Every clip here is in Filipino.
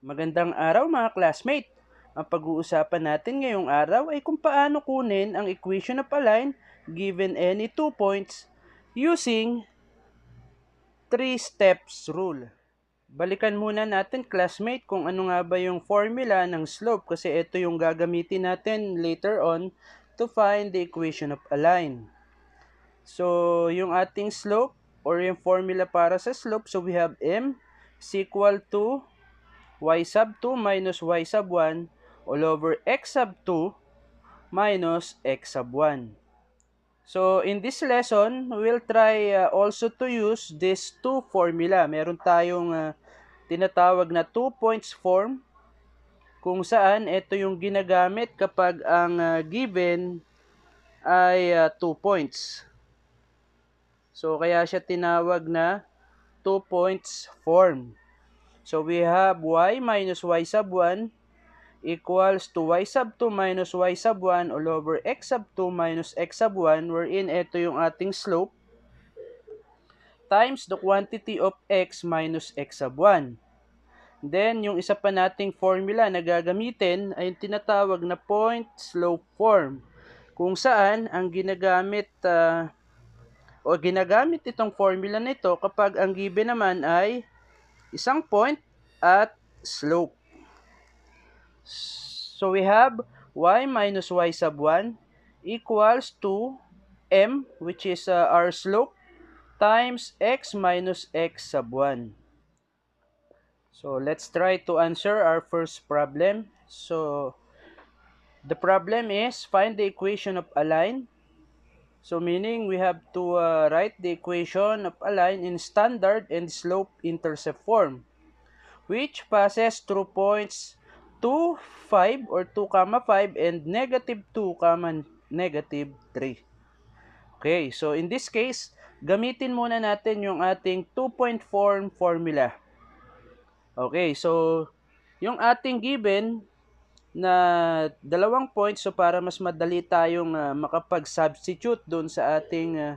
Magandang araw mga classmate! Ang pag-uusapan natin ngayong araw ay kung paano kunin ang equation of a line given any two points using three steps rule. Balikan muna natin classmate kung ano nga ba yung formula ng slope kasi ito yung gagamitin natin later on to find the equation of a line. So, yung ating slope or yung formula para sa slope, so we have m is equal to y sub 2 minus y sub 1 all over x sub 2 minus x sub 1. So, in this lesson, we'll try uh, also to use this two formula. Meron tayong uh, tinatawag na two points form kung saan ito yung ginagamit kapag ang uh, given ay uh, two points. So, kaya siya tinawag na two points form. So we have y minus y sub 1 equals to y sub 2 minus y sub 1 all over x sub 2 minus x sub 1 wherein ito yung ating slope times the quantity of x minus x sub 1. Then, yung isa pa nating formula na gagamitin ay yung tinatawag na point slope form kung saan ang ginagamit uh, o ginagamit itong formula nito kapag ang given naman ay isang point at slope. So we have y minus y sub 1 equals to m which is uh, our slope times x minus x sub 1. So let's try to answer our first problem. So the problem is find the equation of a line So meaning we have to uh, write the equation of a line in standard and slope intercept form which passes through points 2, 5 or 2, comma 5 and negative 2, comma negative 3. Okay, so in this case, gamitin muna natin yung ating two-point form formula. Okay, so yung ating given na dalawang points. So para mas madali tayong uh, makapag-substitute doon sa ating uh,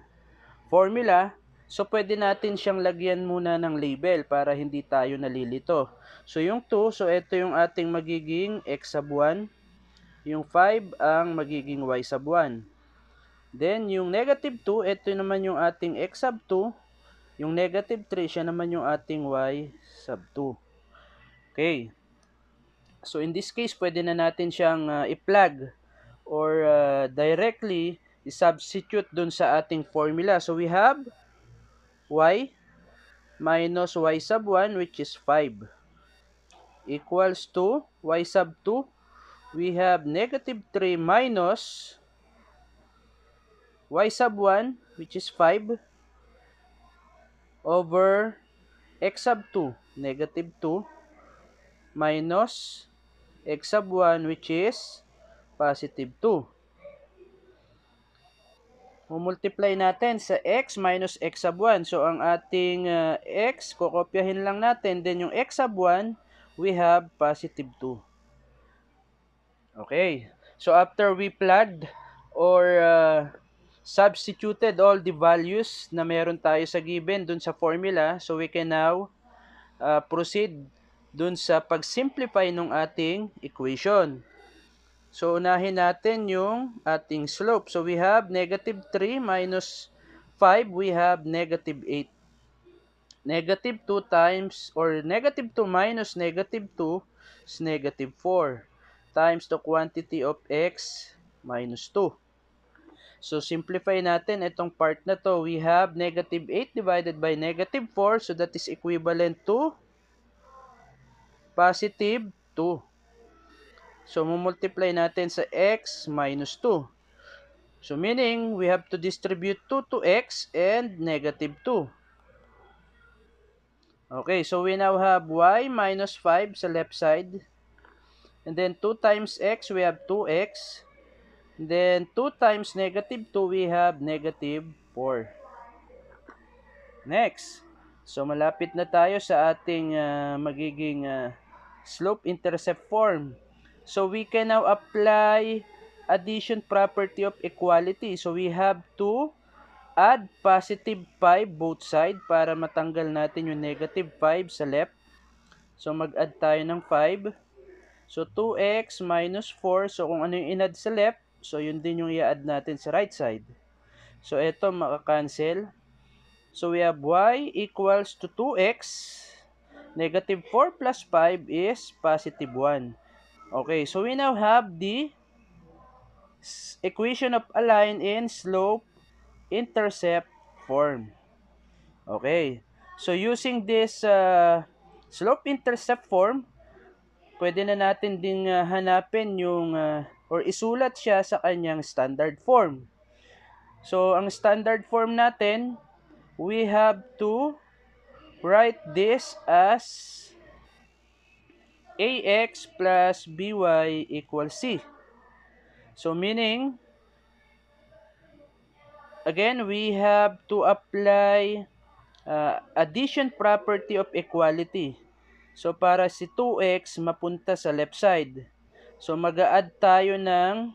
formula so pwede natin siyang lagyan muna ng label para hindi tayo nalilito. So yung 2 so ito yung ating magiging x sub 1 yung 5 ang magiging y sub 1 then yung negative 2 ito naman yung ating x sub 2 yung negative 3 siya naman yung ating y sub 2 okay So in this case, pwede na natin siyang uh, i-plug or uh, directly i-substitute dun sa ating formula. So we have y minus y sub 1 which is 5 equals to y sub 2 we have negative 3 minus y sub 1 which is 5 over x sub 2 negative 2 minus x sub 1 which is positive 2. Mumultiply natin sa x minus x sub 1. So, ang ating uh, x, kukopyahin lang natin. Then, yung x sub 1, we have positive 2. Okay. So, after we plugged or uh, substituted all the values na meron tayo sa given dun sa formula, so we can now uh, proceed dun sa pag-simplify ng ating equation. So, unahin natin yung ating slope. So, we have negative 3 minus 5, we have negative 8. Negative 2 times, or negative 2 minus negative 2 is negative 4 times the quantity of x minus 2. So, simplify natin itong part na to. We have negative 8 divided by negative 4. So, that is equivalent to positive 2. So, mumultiply natin sa x minus 2. So, meaning, we have to distribute 2 to x and negative 2. Okay, so we now have y minus 5 sa left side. And then 2 times x, we have 2x. And then 2 times negative 2, we have negative 4. Next. So, malapit na tayo sa ating uh, magiging uh, slope intercept form. So we can now apply addition property of equality. So we have to add positive 5 both side para matanggal natin yung negative 5 sa left. So, mag-add tayo ng 5. So, 2x minus 4. So, kung ano yung in-add sa left, so yun din yung i-add natin sa right side. So, ito makakancel. So, we have y equals to 2x. Negative 4 plus 5 is positive 1. Okay, so we now have the equation of a line in slope intercept form. Okay, so using this uh, slope intercept form, pwede na natin ding uh, hanapin yung uh, or isulat siya sa kanyang standard form. So, ang standard form natin, we have to write this as ax plus by equals c. So meaning, again, we have to apply uh, addition property of equality. So para si 2x mapunta sa left side. So mag-add tayo ng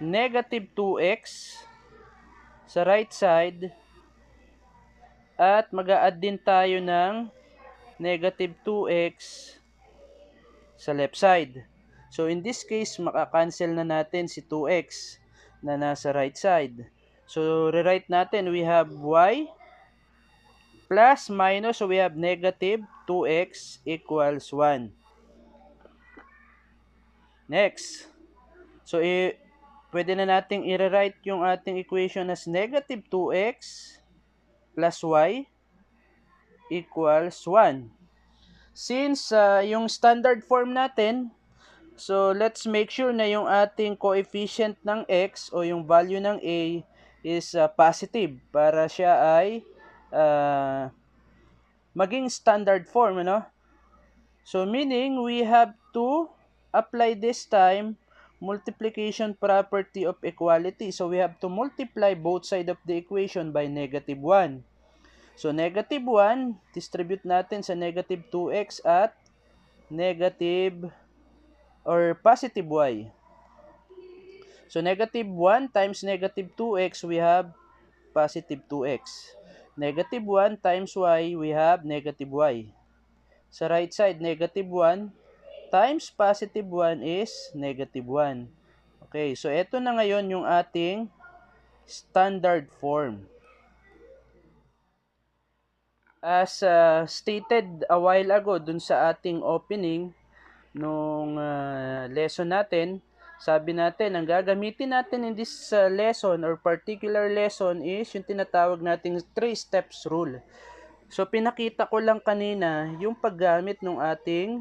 negative 2x sa right side at mag-add din tayo ng negative 2x sa left side. So in this case, makakancel na natin si 2x na nasa right side. So rewrite natin, we have y plus minus, so we have negative 2x equals 1. Next. So, i pwede na nating i-rewrite yung ating equation as negative 2x plus y equals 1. Since uh, yung standard form natin, so let's make sure na yung ating coefficient ng x o yung value ng a is uh, positive para siya ay uh, maging standard form, ano? So meaning we have to apply this time multiplication property of equality. So we have to multiply both side of the equation by negative 1. So, negative 1, distribute natin sa negative 2x at negative or positive y. So, negative 1 times negative 2x, we have positive 2x. Negative 1 times y, we have negative y. Sa right side, negative 1 times positive 1 is negative 1. Okay, so ito na ngayon yung ating standard form. As uh, stated a while ago dun sa ating opening nung uh, lesson natin, sabi natin, ang gagamitin natin in this uh, lesson or particular lesson is yung tinatawag nating 3 steps rule. So, pinakita ko lang kanina yung paggamit ng ating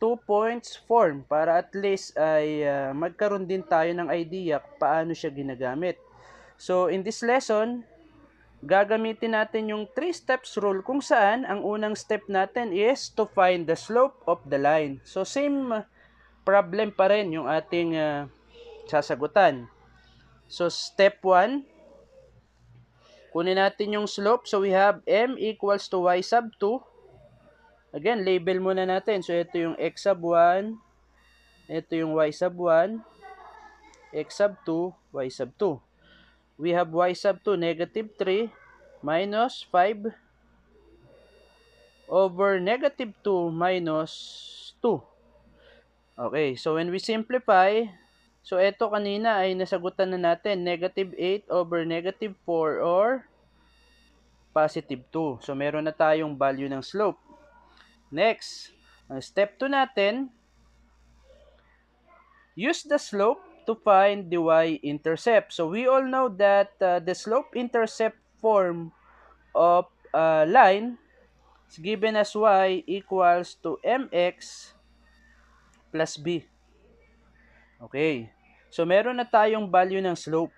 2 points form para at least ay uh, magkaroon din tayo ng idea paano siya ginagamit. So, in this lesson, gagamitin natin yung 3 steps rule kung saan ang unang step natin is to find the slope of the line. So same problem pa rin yung ating uh, sasagutan. So step 1, kunin natin yung slope. So we have m equals to y sub 2. Again, label muna natin. So ito yung x sub 1, ito yung y sub 1, x sub 2, y sub 2 we have y sub 2 negative 3 minus 5 over negative 2 minus 2. Okay, so when we simplify, so ito kanina ay nasagutan na natin, negative 8 over negative 4 or positive 2. So meron na tayong value ng slope. Next, ang step 2 natin, use the slope to find the y-intercept. So we all know that uh, the slope-intercept form of a line is given as y equals to mx plus b. Okay. So meron na tayong value ng slope.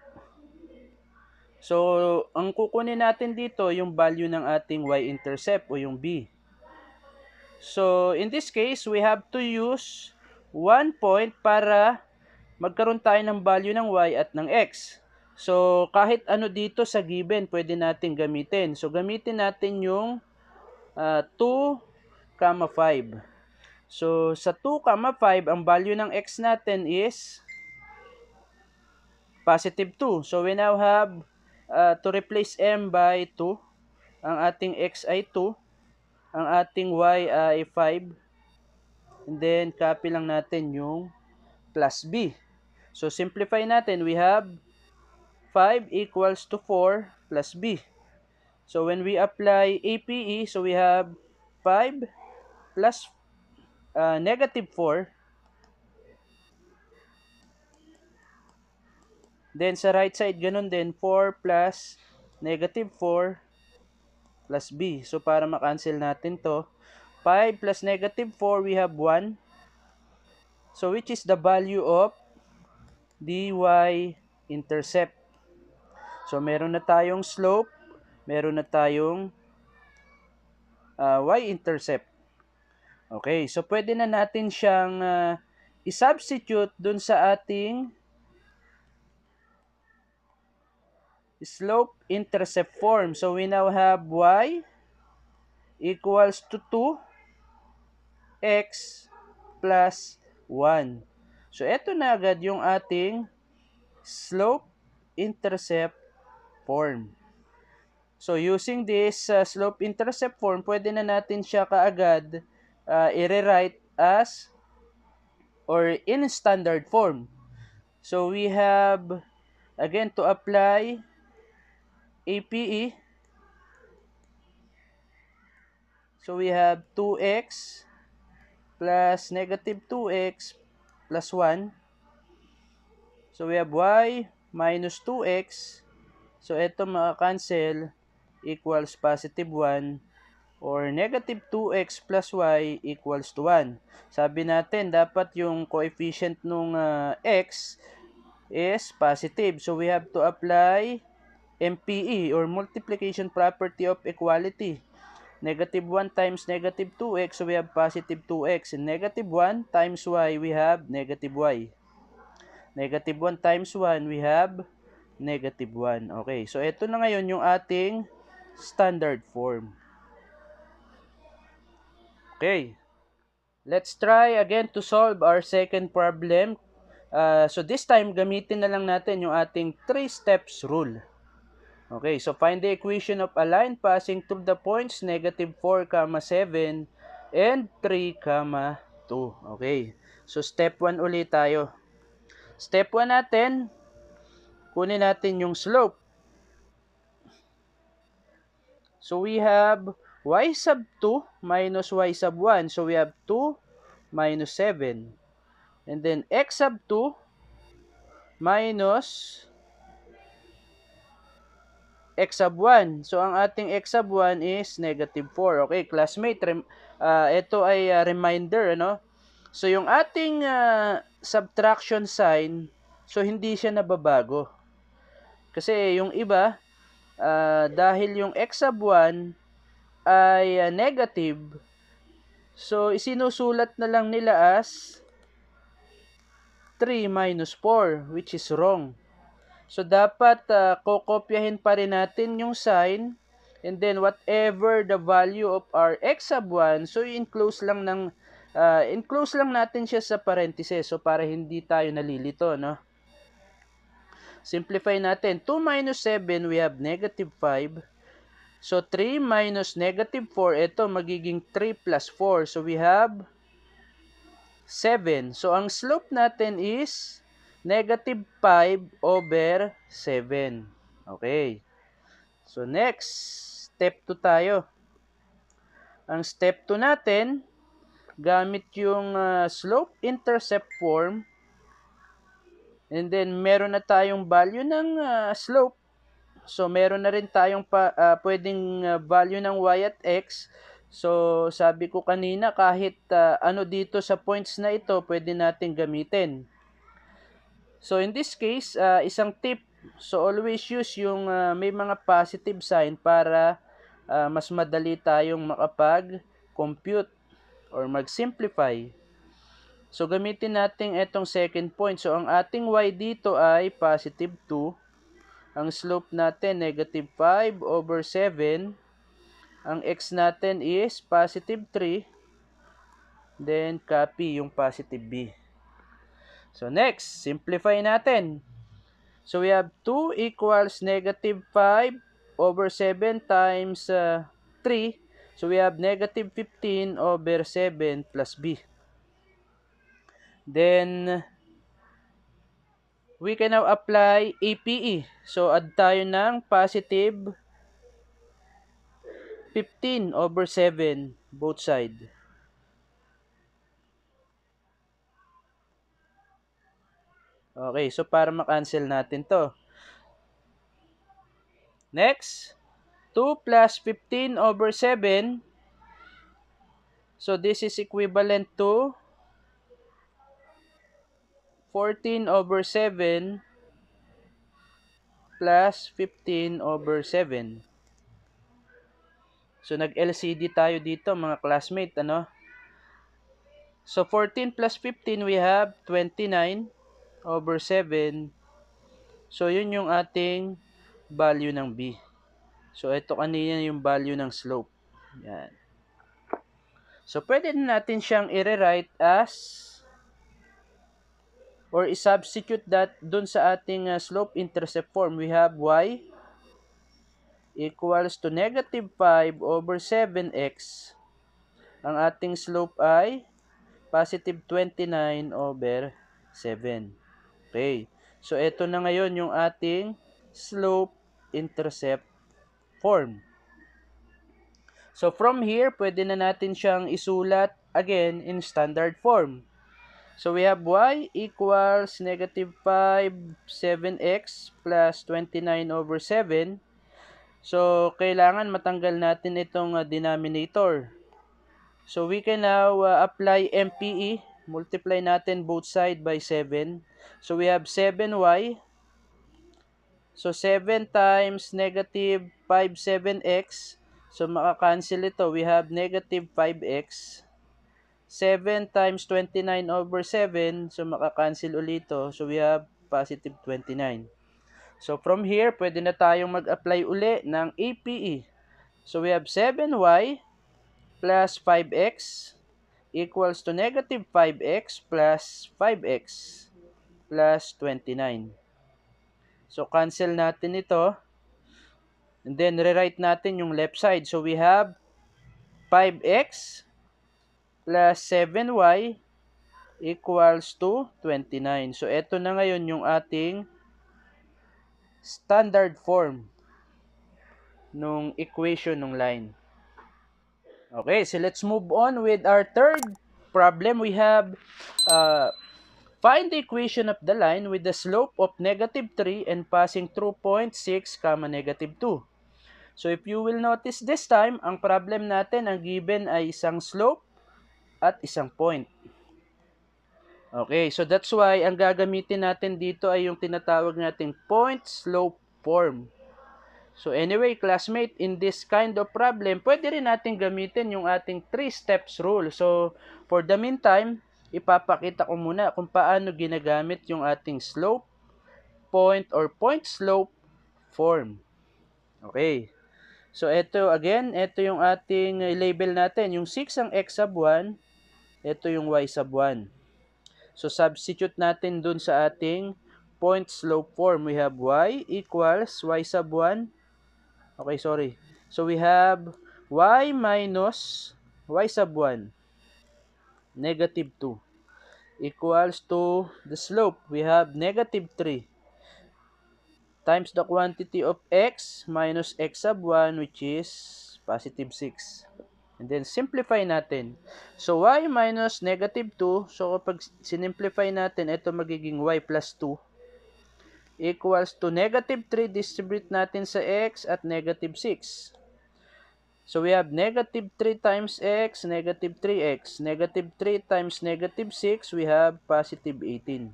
So ang kukunin natin dito yung value ng ating y-intercept o yung b. So in this case, we have to use one point para magkaroon tayo ng value ng y at ng x. So, kahit ano dito sa given, pwede natin gamitin. So, gamitin natin yung uh, 2, 5. So, sa 2, 5, ang value ng x natin is positive 2. So, we now have uh, to replace m by 2. Ang ating x ay 2. Ang ating y ay 5. And then, copy lang natin yung plus b. So, simplify natin. We have 5 equals to 4 plus b. So, when we apply APE, so we have 5 plus uh, negative 4 Then sa right side, ganun din, 4 plus negative 4 plus b. So para makancel natin to, 5 plus negative 4, we have 1. So which is the value of dy intercept. So meron na tayong slope, meron na tayong uh, y-intercept. Okay, so pwede na natin siyang uh, i-substitute dun sa ating slope intercept form. So we now have y equals to 2x plus 1. So ito na agad yung ating slope intercept form. So using this uh, slope intercept form, pwede na natin siya kaagad uh, i-rewrite as or in standard form. So we have again to apply APE. So we have 2x plus negative 2x plus 1. So we have y minus 2x. So ito maka-cancel equals positive 1 or negative 2x plus y equals to 1. Sabi natin, dapat yung coefficient nung uh, x is positive. So we have to apply MPE or multiplication property of equality. Negative 1 times negative 2x, so we have positive 2x. And negative 1 times y, we have negative y. Negative 1 times 1, we have negative 1. Okay, so ito na ngayon yung ating standard form. Okay, let's try again to solve our second problem. Uh, so this time, gamitin na lang natin yung ating 3 steps rule. Okay, so find the equation of a line passing through the points negative 4, 7 and 3, 2. Okay, so step 1 ulit tayo. Step 1 natin, kunin natin yung slope. So we have y sub 2 minus y sub 1. So we have 2 minus 7. And then x sub 2 minus x sub 1. So, ang ating x sub 1 is negative 4. Okay, classmate, rem, uh, ito ay uh, reminder, ano? So, yung ating uh, subtraction sign, so hindi siya nababago. Kasi yung iba, uh, dahil yung x sub 1 ay uh, negative, so isinusulat na lang nila as 3 minus 4, which is wrong. So, dapat uh, kokopyahin pa rin natin yung sign. And then, whatever the value of our x sub 1, so i-enclose lang ng, uh, enclose lang natin siya sa parenthesis. So, para hindi tayo nalilito, no? Simplify natin. 2 minus 7, we have negative 5. So, 3 minus negative 4, ito magiging 3 plus 4. So, we have 7. So, ang slope natin is negative 5 over 7. Okay. So, next, step 2 tayo. Ang step 2 natin, gamit yung uh, slope-intercept form. And then, meron na tayong value ng uh, slope. So, meron na rin tayong pa, uh, pwedeng uh, value ng y at x. So, sabi ko kanina, kahit uh, ano dito sa points na ito, pwede natin gamitin. So in this case, uh, isang tip, so always use yung uh, may mga positive sign para uh, mas madali tayong makapag-compute or mag-simplify. So gamitin natin itong second point. So ang ating y dito ay positive 2. Ang slope natin negative 5 over 7. Ang x natin is positive 3. Then copy yung positive b. So next, simplify natin. So we have 2 equals negative 5 over 7 times uh, 3. So we have negative 15 over 7 plus b. Then, we can now apply APE. So, add tayo ng positive 15 over 7 both side. Okay, so para ma-cancel natin to. Next, 2 plus 15 over 7. So, this is equivalent to 14 over 7 plus 15 over 7. So, nag-LCD tayo dito, mga classmate, ano? So, 14 plus 15, we have 29 over 7. So, yun yung ating value ng B. So, ito kanina yung value ng slope. Yan. So, pwede natin siyang i-rewrite as or i-substitute that dun sa ating uh, slope intercept form. We have y equals to negative 5 over 7x. Ang ating slope ay positive 29 over 7. Okay. So, ito na ngayon yung ating slope intercept form. So, from here, pwede na natin siyang isulat again in standard form. So we have y equals negative 5 7x plus 29 over 7. So kailangan matanggal natin itong uh, denominator. So we can now uh, apply MPE. Multiply natin both side by 7. So we have 7y. So 7 times negative 5 7x. So makakancel ito. We have negative 5x 7 times 29 over 7. So, makakancel ulit ito. So, we have positive 29. So, from here, pwede na tayong mag-apply uli ng APE. So, we have 7y plus 5x equals to negative 5x plus 5x plus 29. So, cancel natin ito. And then, rewrite natin yung left side. So, we have 5x plus 7y equals to 29. So, ito na ngayon yung ating standard form nung equation ng line. Okay, so let's move on with our third problem. We have uh, find the equation of the line with the slope of negative 3 and passing through point 6 comma negative 2. So if you will notice this time, ang problem natin, ang given ay isang slope at isang point. Okay, so that's why ang gagamitin natin dito ay yung tinatawag nating point slope form. So anyway, classmate, in this kind of problem, pwede rin natin gamitin yung ating 3 steps rule. So for the meantime, ipapakita ko muna kung paano ginagamit yung ating slope, point, or point slope form. Okay. So ito again, ito yung ating label natin. Yung 6 ang x sub 1, ito yung y sub 1. So, substitute natin dun sa ating point slope form. We have y equals y sub 1. Okay, sorry. So, we have y minus y sub 1 negative 2 equals to the slope. We have negative 3 times the quantity of x minus x sub 1 which is positive 6. And then, simplify natin. So, y minus negative 2. So, kapag sinimplify natin, ito magiging y plus 2 equals to negative 3. Distribute natin sa x at negative 6. So, we have negative 3 times x, negative 3x. Negative 3 times negative 6, we have positive 18.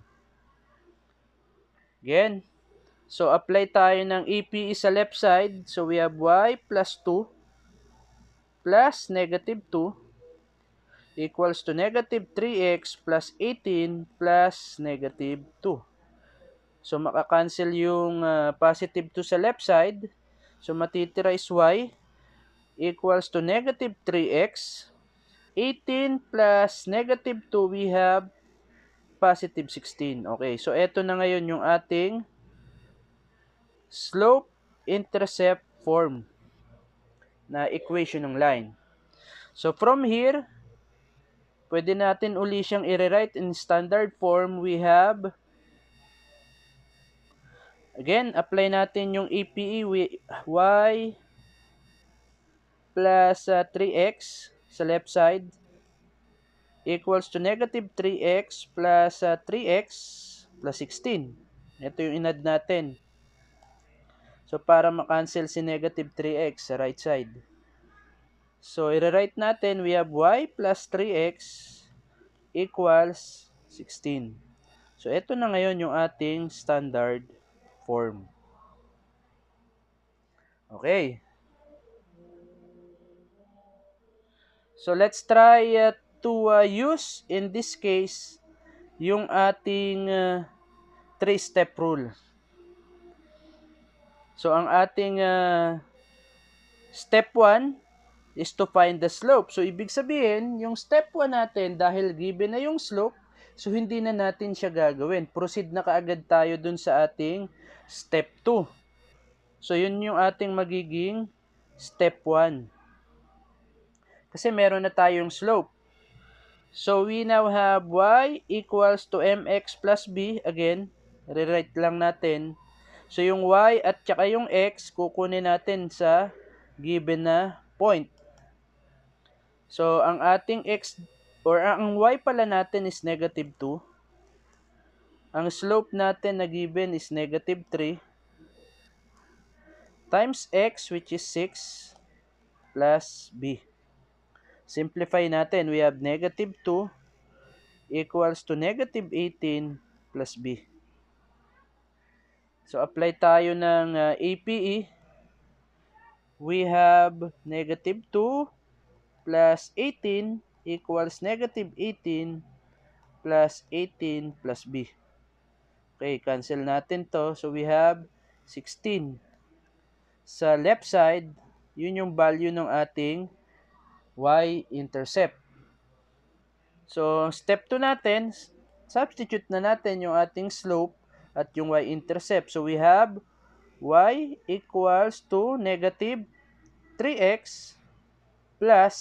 Again, so apply tayo ng EPE sa left side. So, we have y plus 2 plus negative 2 equals to negative 3x plus 18 plus negative 2. So, makakancel yung uh, positive 2 sa left side. So, matitira is y equals to negative 3x. 18 plus negative 2, we have positive 16. Okay, so ito na ngayon yung ating slope intercept form na equation ng line. So from here, pwede natin uli siyang i-rewrite in standard form. We have, again, apply natin yung APE, we, y plus uh, 3x sa left side equals to negative 3x plus uh, 3x plus 16. Ito yung inad natin. So, para makancel si negative 3x sa right side. So, i-write natin, we have y plus 3x equals 16. So, ito na ngayon yung ating standard form. Okay. So, let's try uh, to uh, use, in this case, yung ating uh, three-step rule. So, ang ating uh, step 1 is to find the slope. So, ibig sabihin, yung step 1 natin, dahil given na yung slope, so hindi na natin siya gagawin. Proceed na kaagad tayo dun sa ating step 2. So, yun yung ating magiging step 1. Kasi meron na tayong slope. So, we now have y equals to mx plus b. Again, rewrite lang natin So, yung y at saka yung x, kukunin natin sa given na point. So, ang ating x, or ang y pala natin is negative 2. Ang slope natin na given is negative 3 times x which is 6 plus b. Simplify natin. We have negative 2 equals to negative 18 plus b. So, apply tayo ng uh, APE. We have negative 2 plus 18 equals negative 18 plus 18 plus B. Okay, cancel natin to. So, we have 16. Sa left side, yun yung value ng ating y-intercept. So, step 2 natin, substitute na natin yung ating slope at yung y-intercept. So, we have y equals to negative 3x plus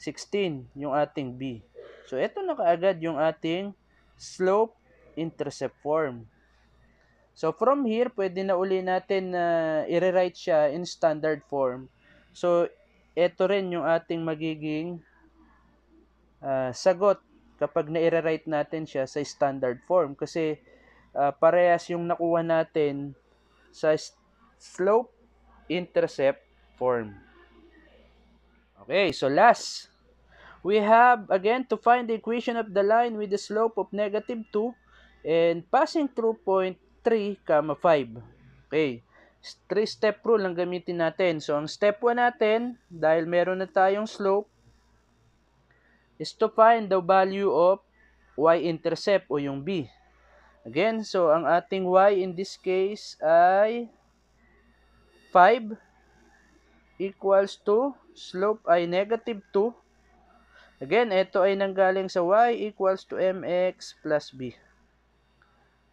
16, yung ating b. So, ito na kaagad yung ating slope-intercept form. So, from here, pwede na uli natin na uh, i-rewrite siya in standard form. So, ito rin yung ating magiging uh, sagot kapag na-rewrite natin siya sa standard form. Kasi, uh, parehas yung nakuha natin sa slope intercept form. Okay, so last, we have again to find the equation of the line with the slope of negative 2 and passing through point 3, comma 5. Okay, three-step rule ang gamitin natin. So, ang step 1 natin, dahil meron na tayong slope, is to find the value of y-intercept o yung b. Again, so ang ating y in this case ay 5 equals to slope ay negative 2. Again, ito ay nanggaling sa y equals to mx plus b.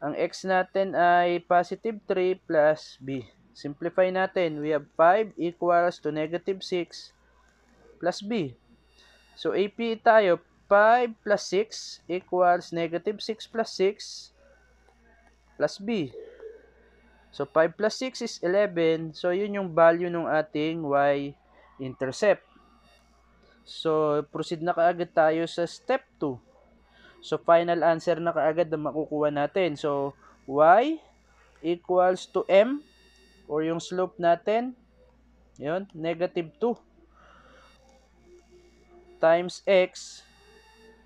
Ang x natin ay positive 3 plus b. Simplify natin. We have 5 equals to negative 6 plus b. So, AP tayo. 5 plus 6 equals negative 6 plus 6 plus b. So, 5 plus 6 is 11. So, yun yung value ng ating y-intercept. So, proceed na kaagad tayo sa step 2. So, final answer na kaagad na makukuha natin. So, y equals to m or yung slope natin, yun, negative 2 times x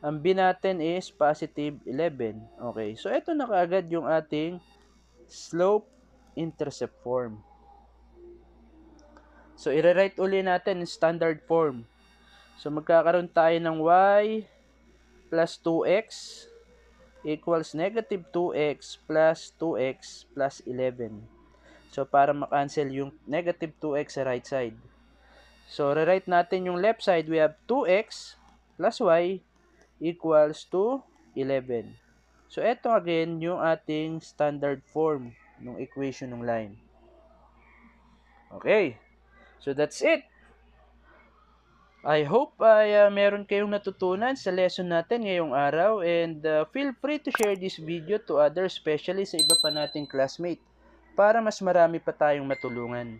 ang b natin is positive 11. Okay, so ito na kaagad yung ating slope intercept form. So, i-rewrite uli natin in standard form. So, magkakaroon tayo ng y plus 2x equals negative 2x plus 2x plus 11. So, para makancel yung negative 2x sa right side. So, rewrite natin yung left side. We have 2x plus y equals to 11. So, ito again yung ating standard form ng equation ng line. Okay. So, that's it. I hope ay uh, meron kayong natutunan sa lesson natin ngayong araw and uh, feel free to share this video to others, especially sa iba pa nating classmate para mas marami pa tayong matulungan.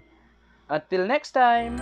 Until next time!